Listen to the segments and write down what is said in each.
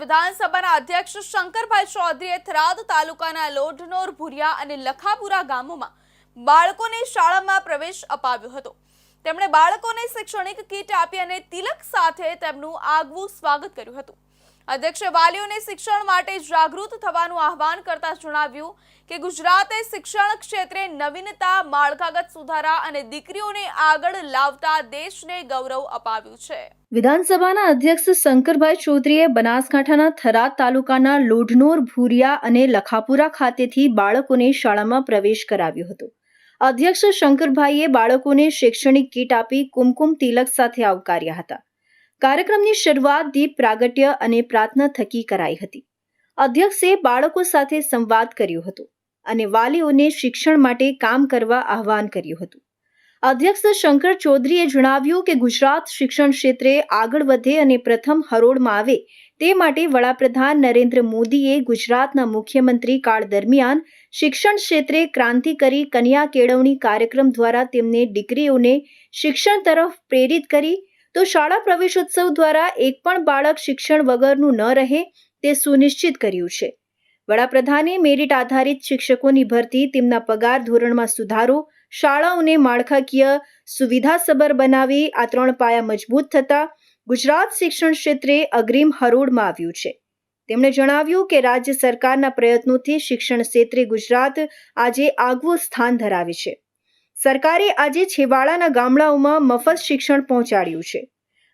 વિધાનસભાના અધ્યક્ષ શંકરભાઈ ચૌધરીએ થરાદ તાલુકાના લોઢનોર ભુરિયા અને લખાપુરા ગામોમાં બાળકોને શાળામાં પ્રવેશ અપાવ્યો હતો. તેમણે બાળકોને શૈક્ષણિક કીટ આપી અને તિલક સાથે તેમનું આગવું સ્વાગત કર્યું હતું. અધ્યક્ષે વાલીઓને શિક્ષણ માટે જાગૃત થવાનું આહવાન કરતા જણાવ્યું કે ગુજરાતે શિક્ષણ ક્ષેત્રે નવીનતા, માળખાગત સુધારા અને દીકરીઓને આગળ લાવતા દેશને ગૌરવ અપાવ્યું છે. વિધાનસભાના અધ્યક્ષ શંકરભાઈ ચૌધરીએ બનાસકાંઠાના થરાદ તાલુકાના લોઢનોર ભૂરિયા અને લખાપુરા ખાતેથી બાળકોને શાળામાં પ્રવેશ કરાવ્યો હતો. અધ્યક્ષ શંકરભાઈએ બાળકોને શૈક્ષણિક કીટ આપી કુમકુમ તિલક સાથે આવકાર્યા હતા. કાર્યક્રમની શરૂઆત દીપ પ્રાગટ્ય અને પ્રાર્થના થકી કરાઈ હતી. અધ્યક્ષે બાળકો સાથે સંવાદ કર્યો હતો અને વાલીઓને શિક્ષણ માટે કામ કરવા આહવાન કર્યું હતું. અધ્યક્ષ શંકર ચૌધરીએ જણાવ્યું કે ગુજરાત શિક્ષણ ક્ષેત્રે આગળ વધે અને પ્રથમ હરોળમાં આવે તે માટે વડાપ્રધાન નરેન્દ્ર મોદીએ ગુજરાતના મુખ્યમંત્રી કાળ દરમિયાન શિક્ષણ ક્ષેત્રે ક્રાંતિ કરી કન્યા કેળવણી કાર્યક્રમ દ્વારા તેમને દીકરીઓને શિક્ષણ તરફ પ્રેરિત કરી તો શાળા પ્રવેશોત્સવ દ્વારા એક પણ બાળક શિક્ષણ વગરનું ન રહે તે સુનિશ્ચિત કર્યું છે. વડાપ્રધાને મેરિટ આધારિત શિક્ષકોની ભરતી, તેમના પગાર ધોરણમાં સુધારો, શાળાઓને માળખાકીય સુવિધાસભર બનાવી, આ ત્રણ પાયા મજબૂત થતા ગુજરાત શિક્ષણ ક્ષેત્રે અગ્રીમ હરોળમાં આવ્યું છે. તેમણે જણાવ્યું કે રાજ્ય સરકારના પ્રયત્નોથી શિક્ષણ ક્ષેત્રે ગુજરાત આજે આગવું સ્થાન ધરાવે છે. સરકારે આજે છેવાડાના ગામડાઓમાં મફત શિક્ષણ પહોંચાડ્યું છે.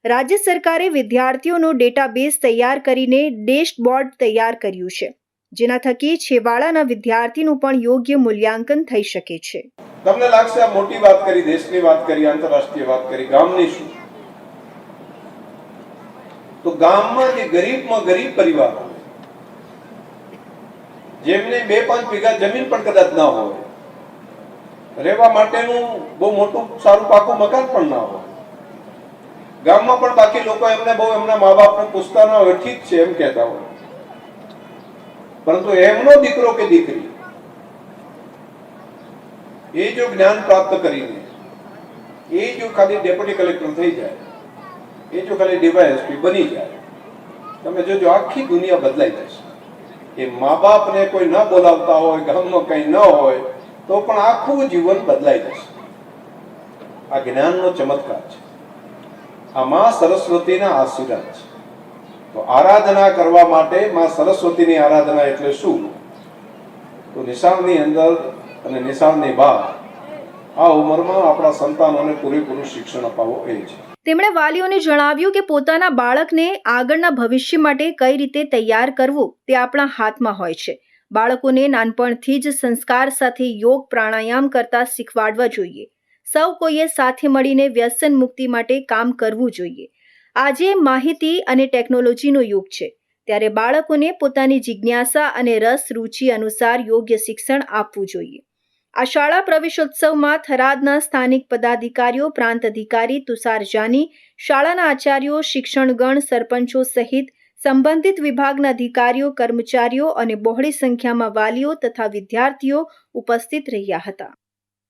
રાજ્ય સરકારે વિદ્યાર્થીઓનો ડેટાબેઝ તૈયાર કરીને ડેશબોર્ડ તૈયાર કર્યું છે, જેના થકી છેવાડાના વિદ્યાર્થીનું પણ યોગ્ય મૂલ્યાંકન થઈ શકે છે. તમને લાગશે આ મોટી વાત કરી, દેશની વાત કરી, આંતરરાષ્ટ્રીય વાત કરી, ગામની શું? તો ગામમાં જે ગરીબમાં ગરીબ પરિવાર જેમને બે પાંચ વીઘા જમીન પણ કદાચ ના હોય રહેવા માટેનું બહુ મોટું સારું પાકું મકાન પણ ના હોય. ગામમાં પણ બાકી લોકો એમને બહુ એમના મા બાપને પૂછતા ના હોય ઠીક છે એમ કહેતા હોય. પરંતુ એમનો દીકરો કે દીકરી, એ જો જ્ઞાન પ્રાપ્ત કરીને, એ જો ખાલી ડેપ્યુટી કલેક્ટર થઈ જાય, એ જો ખાલી ડીવાયએસપી બની જાય, તમે જોજો આખી દુનિયા બદલાઈ જશે. એ મા બાપને કોઈ ન બોલાવતા હોય, ગામમાં કંઈ ન હોય તો પણ આખું જીવન બદલાઈ જશે. આ જ્ઞાનનો ચમત્કાર છે. આ માં સરસ્વતીના આશીર્વાદ છે. તો આરાધના કરવા માટે માં સરસ્વતીની આરાધના એટલે શું? તો નિશાળની અંદર અને નિશાળની બહાર આ ઉંમરમાં આપણા સંતાનોને પૂરેપૂરું શિક્ષણ અપાવવું એ છે. તેમણે વાલીઓને જણાવ્યું કે પોતાના બાળકને આગળના ભવિષ્ય માટે કઈ રીતે તૈયાર કરવું તે આપણા હાથમાં હોય છે. બાળકોને નાનપણથી જ સંસ્કાર સાથે યોગ પ્રાણાયામ કરતા શીખવાડવા જોઈએ. સૌ કોઈએ સાથે મળીને વ્યસન મુક્તિ માટે કામ કરવું જોઈએ. આજે માહિતી અને ટેકનોલોજીનો યુગ છે. ત્યારે બાળકોને પોતાની જિજ્ઞાસા અને રસ રુચિ અનુસાર યોગ્ય શિક્ષણ આપવું જોઈએ. આ શાળા પ્રવેશોત્સવમાં થરાદના સ્થાનિક પદાધિકારીઓ, પ્રાંત અધિકારી, તુષાર જાની, શાળાના આચાર્યો, શિક્ષણગણ, સરપંચો સહિત સંબંધિત વિભાગના અધિકારીઓ કર્મચારીઓ અને બહોળી સંખ્યામાં વાલીઓ તથા વિદ્યાર્થીઓ ઉપસ્થિત રહ્યા હતા.